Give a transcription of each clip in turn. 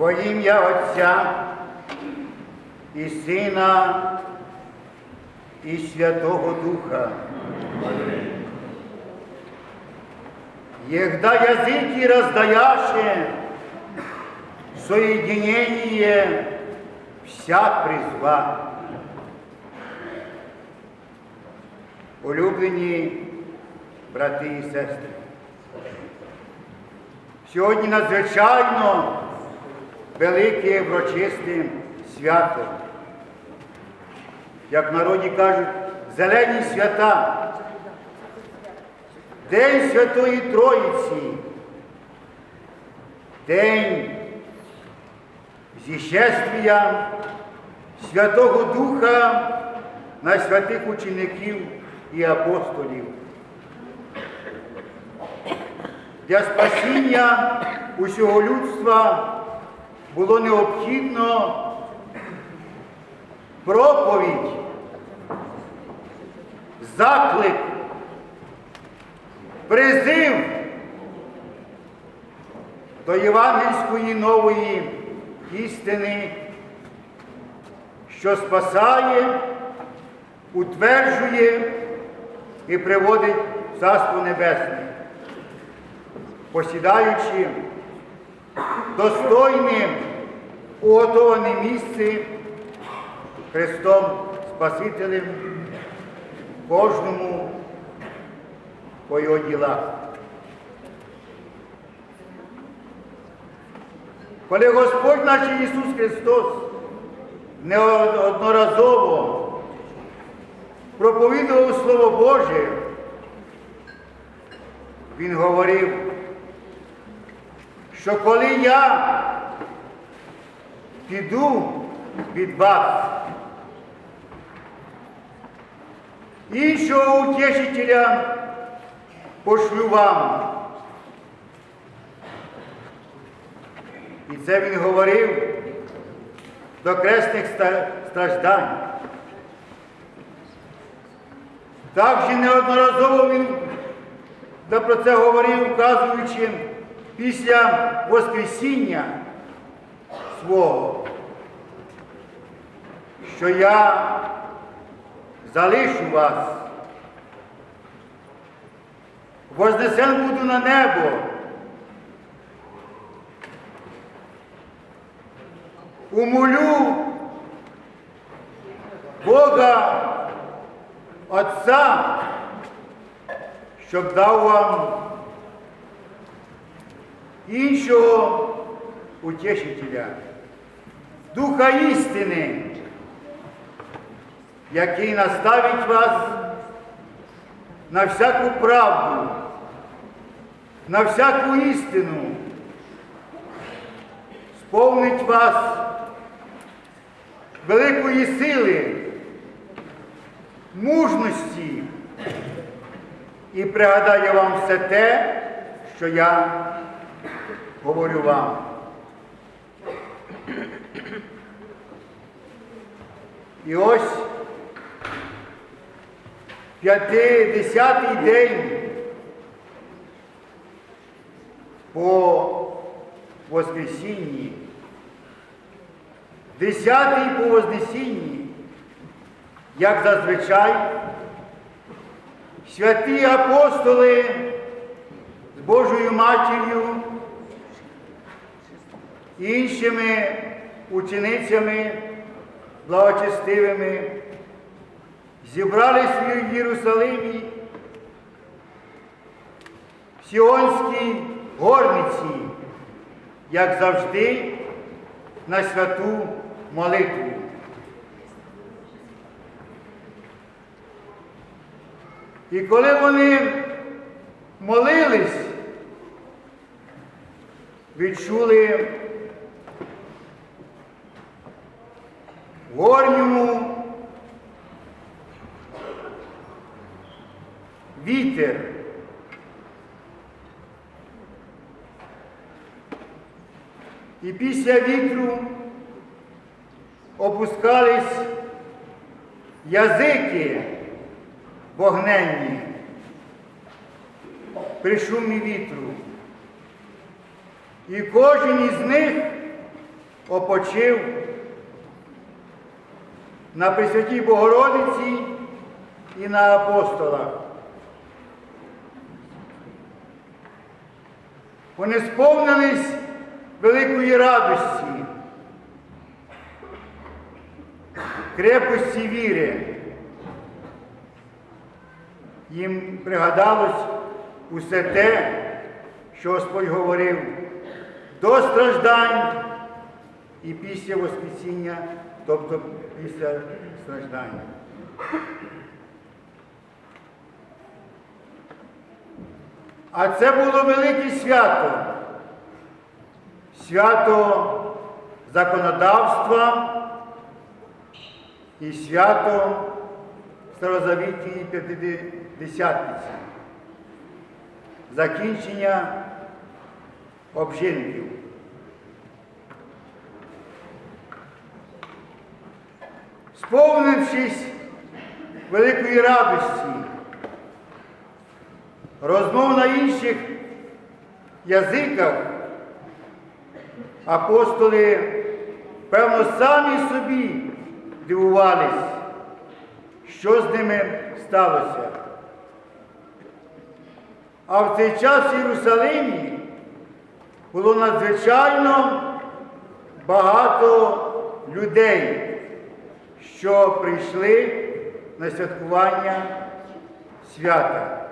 Во ім'я Отця і Сина і Святого Духа. Егда языки раздаяше, соединение вся призва. Улюблені брати і сестри. Сьогодні надзвичайно велике врочисте свято. Як в народі кажуть, зелені свята. День Святої Троїці, День зіществія Святого Духа на святих учеників і апостолів. Для спасіння усього людства було необхідно проповідь, заклик, призив до євангельської нової істини, що спасає, утверджує і приводить в Царство Небесне, посідаючи достойне уготоване місце Христом Спасителем кожному по його ділах. Коли Господь наш Ісус Христос неодноразово проповідував Слово Боже, Він говорив, що коли я піду від вас, іншого утішителя пошлю вам. І це він говорив до кресних страждань. Також неодноразово він про це говорив, вказуючи після Воскресіння свого, що я залишу вас, вознесен буду на небо. Умолю Бога Отця, щоб дав вам іншого утішителя, Духа істини, який наставить вас на всяку правду, на всяку істину, сповнить вас великої сили, мужності. І пригадає вам все те, що я говорю вам. І ось п'ятидесятий день по Воскресінні, десятий по Вознесінні, як зазвичай, святі апостоли з Божою матір'ю, іншими ученицями благочестивими, зібрались в Єрусалимі, в Сіонській горниці, як завжди, на святу молитву. І коли вони молились, відчули в горньому вітер. І після вітру опускались язики вогненні при шумі вітру. І кожен із них опочив на Пресвятій Богородиці і на апостолах. Вони сповнились великої радості, крепості віри. Їм пригадалось усе те, що Господь говорив до страждань і після Воскресіння, тобто після страждання. А це було велике свято. Свято законодавства і свято Старозавітньої П'ятидесятниці. Закінчення обжинків. Сповнившись великої радості, розмов на інших язиках, апостоли, певно, самі собі дивувались, що з ними сталося. А в цей час в Єрусалимі було надзвичайно багато людей, що прийшли на святкування свята.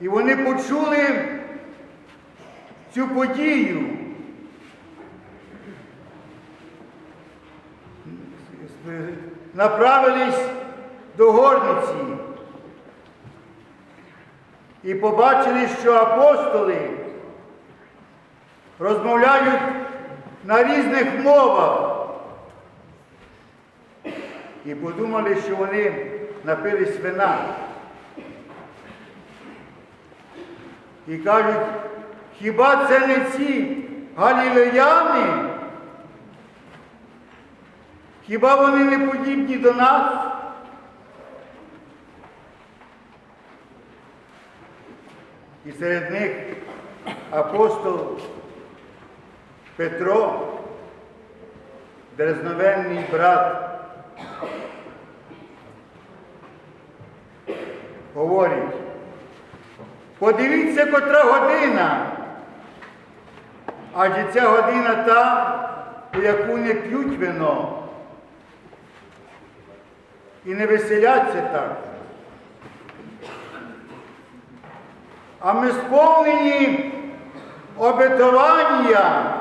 І вони почули цю подію. Направились до горниці і побачили, що апостоли розмовляють на різних мовах. І подумали, що вони напились вина. І кажуть, хіба це не ці галілеяни? Хіба вони не подібні до нас? І серед них апостол Петро, дерзновенний брат, говорить, подивіться, котра година, адже ця година та, у яку не п'ють вино і не веселяться так. А ми сповнені обетування,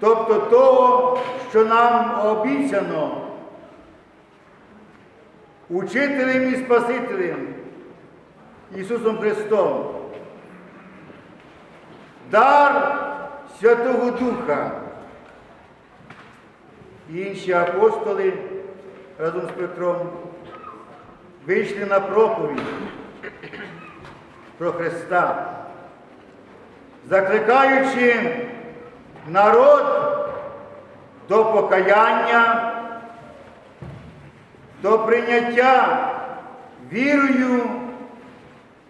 тобто того, що нам обіцяно учителем і Спасителем Ісусом Христом. Дар Святого Духа. Інші апостоли разом з Петром вийшли на проповідь про Христа, закликаючи народ до покаяння, до прийняття вірою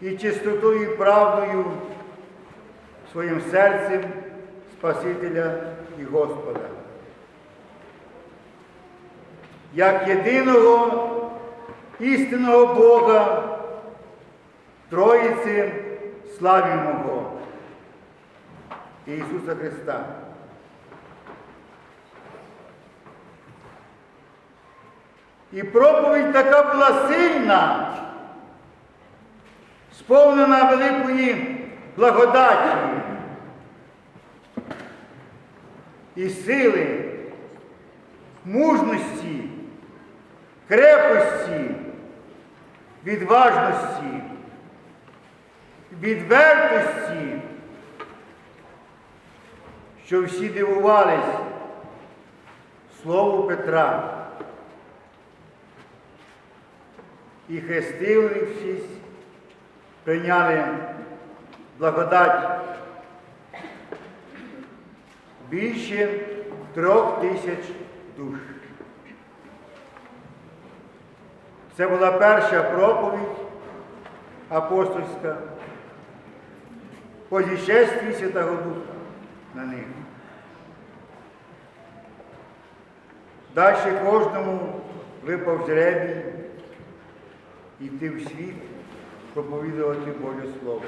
і чистотою і правдою своїм серцем Спасителя і Господа. Як єдиного істинного Бога, Троїці славімого Ісуса Христа. І проповідь така була сильна, сповнена великої благодаті і сили, мужності, крепості, відважності, відвертості, що всі дивувались Слову Петра. І хрестившись, прийняли благодать більше трьох тисяч душ. Це була перша проповідь апостольська по зішестві Святого Духа. на них. Далі кожному випав жребій йти в світ, проповідувати Боже Слово.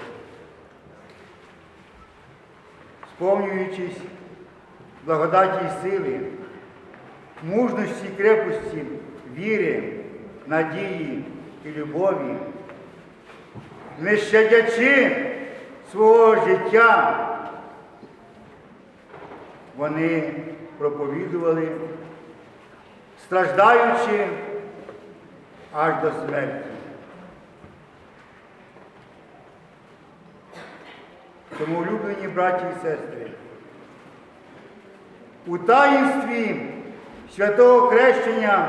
Сповнюючись благодаті і сили, мужності і крепості, віри, надії і любові, не щадячи свого життя, вони проповідували, страждаючи аж до смерті. Тому, улюблені браті і сестри, у таїнстві святого хрещення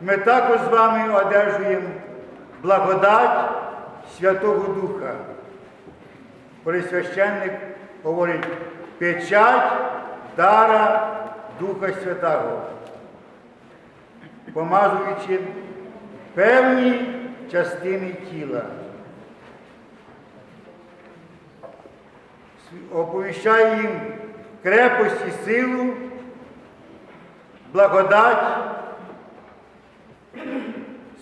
ми також з вами одержуємо благодать Святого Духа. Пресвященник говорить печать дара Духа Святого, помазуючи певні частини тіла. Оповіщає їм крепость і силу, благодать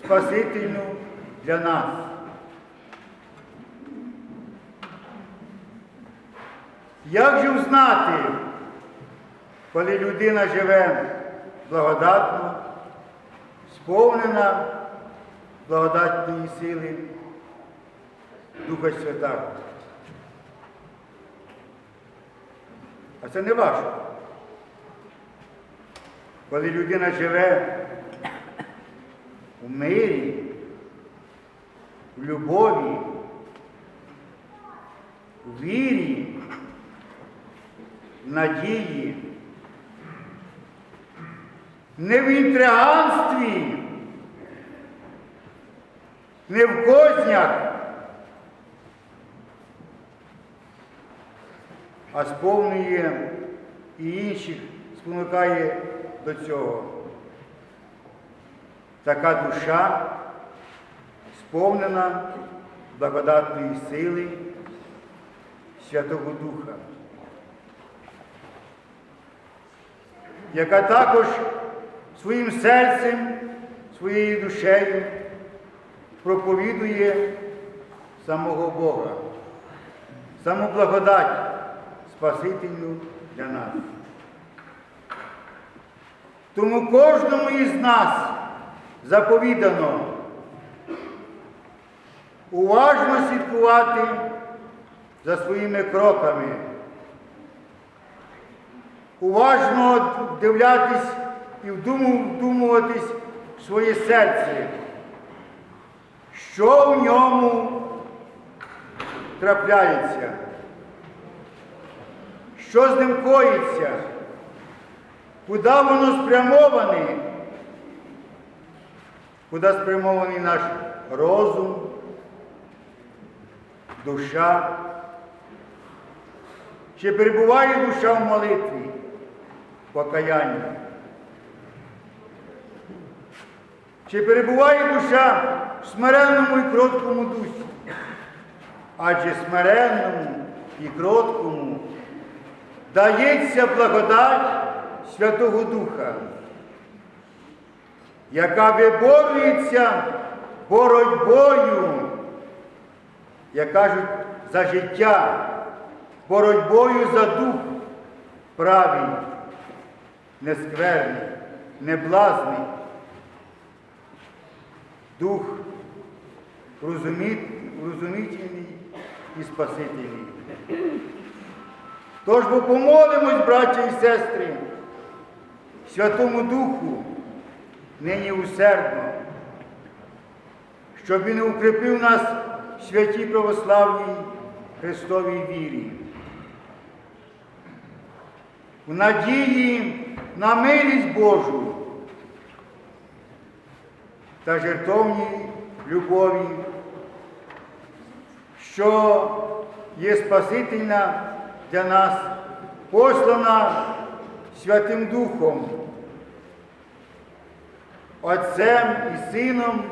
спасительну для нас. Як же взнати, коли людина живе благодатно, сповнена благодатної сили Духа Святого? А це не важко. Коли людина живе у мирі, в любові, в вірі, в надії, не в інтриганстві, не в кознях, а сповнює і інших спонукає до цього. Така душа сповнена благодатної сили Святого Духа, яка також своїм серцем, своєю душею проповідує самого Бога, саму благодать Спасителю для нас. Тому кожному із нас заповідано уважно слідкувати за своїми кроками, уважно вдивлятись і вдумуватись в своє серце, що в ньому трапляється, що з ним коїться, куди воно спрямоване, куди спрямований наш розум, душа. Чи перебуває душа в молитві, в покаянні? Чи перебуває душа в смиренному і кроткому дусі? Адже смиренному і кроткому дається благодать Святого Духа, яка виборюється боротьбою, як кажуть, за життя, боротьбою за дух правий, нескверний, неблазний, дух розуміт- розумітельний і спасительний. Тож бо помолимось, браття і сестри, Святому Духу, нині усердно, щоб Він укріпив нас в святій православній Христовій вірі. В надії на милість Божу та жертовній любові, що є спасительна для нас, послана Святим Духом, Отцем і Сином,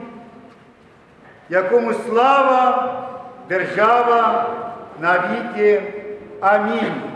якому слава, держава навіки. Амінь.